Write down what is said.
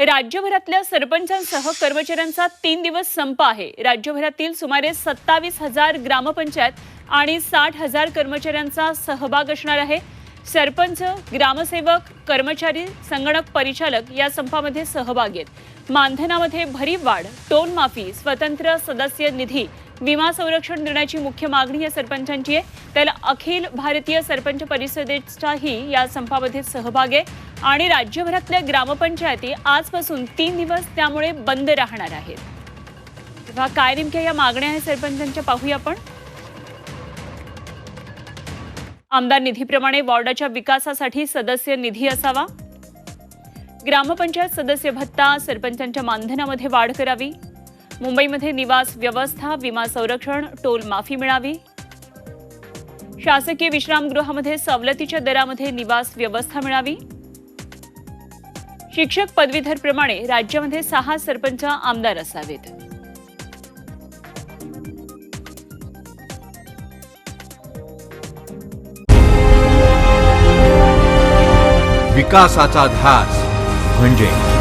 राज्यभरातल्या सरपंचांसह कर्मचाऱ्यांचा तीन दिवस संप आहे. राज्यभरातील सुमारे सत्तावीस हजार ग्रामपंचायत आणि साठ हजार कर्मचाऱ्यांचा सहभाग असणार आहे. सरपंच ग्रामसेवक कर्मचारी संगणक परिचालक या संपामध्ये सहभागी आहेत. मानधनामध्ये भरीव वाढ टोन माफी स्वतंत्र सदस्य निधी विमा संरक्षण देण्याची मुख्य मागणी या सरपंचांची आहे. त्याला अखिल भारतीय सरपंच परिषदेचाही या संपामध्ये सहभाग आहे. आणि राज्यभरातल्या ग्रामपंचायती आजपासून तीन दिवस त्यामुळे बंद राहणार आहेत. तेव्हा काय नेमक्या या मागण्या आहेत सरपंचांच्या पाहूया आपण. आमदार निधीप्रमाणे वॉर्डाच्या विकासासाठी सदस्य निधी असावा. ग्रामपंचायत सदस्य भत्ता सरपंचांच्या मानधनामध्ये वाढ करावी. मुंबईमध्ये निवास व्यवस्था विमा संरक्षण टोल माफी मिळावी. शासकीय विश्रामगृहामध्ये सवलतीच्या दरामध्ये निवास व्यवस्था मिळावी. शिक्षक पदवीधर प्रमाणे राज्यामध्ये सहा सरपंच आमदार असावेत. विकासाचा ध्यास म्हणजे